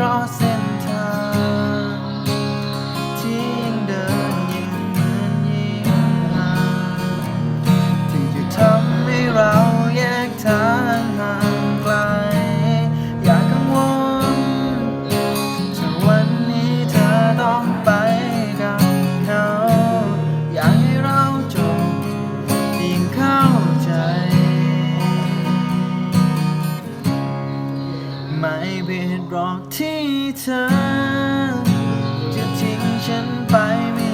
เพราะเส้นทางที่ยังเดินยังเหมือนยิ่งห่างที่จะทำให้เราแยกทางห่างไกล อย่ากังวลถ้าวันนี้เธอต้องไปกับเขา อยากให้เราจบยิ่งเข้าใจ ไม่ผิดหรอกที่ เธอ จะทิ้งฉันไปมี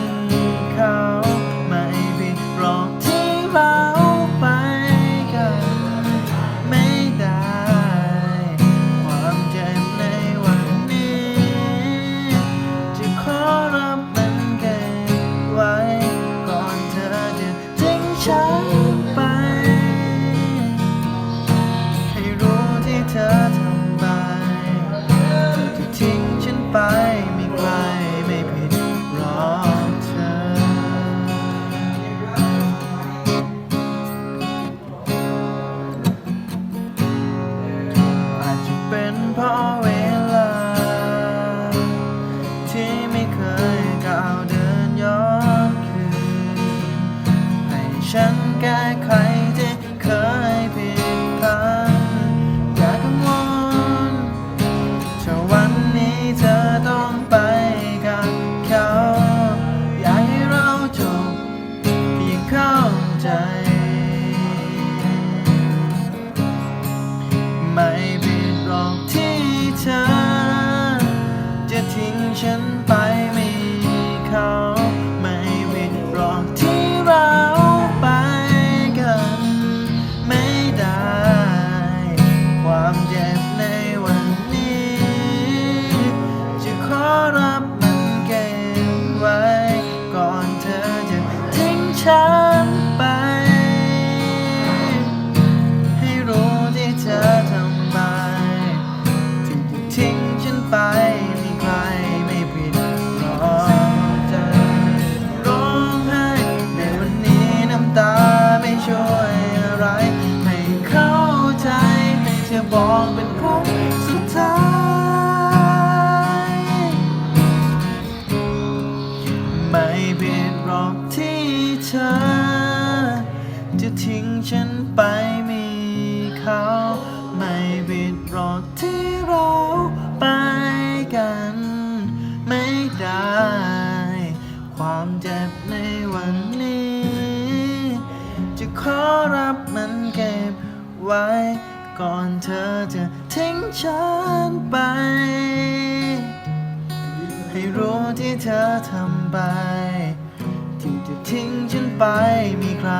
เขา ไม่ผิดหรอกที่เราไปกันไม่ได้ ความเจ็บในวันนี้ จะขอรับมันเก็บไว้ ก่อนเธอจะทิ้งฉันไป ให้รู้ที่เธอทำ ฉันแก้ไขที่เคยผิดพลาดอย่ากังวลถ้าวันนี้เธอต้องไปกับเขา อยากให้เราจบเพียงเข้าใจ ไม่ผิดหรอกที่เธอ จะทิ้งฉันไป อบอกเป็นครั้งสุดท้าย ไม่ผิดหรอกที่เธอ จะทิ้งฉันไปมีเขา เธอจะทิ้งฉันไป ให้รู้ที่เธอทำไป ที่จะทิ้งฉันไปมีใคร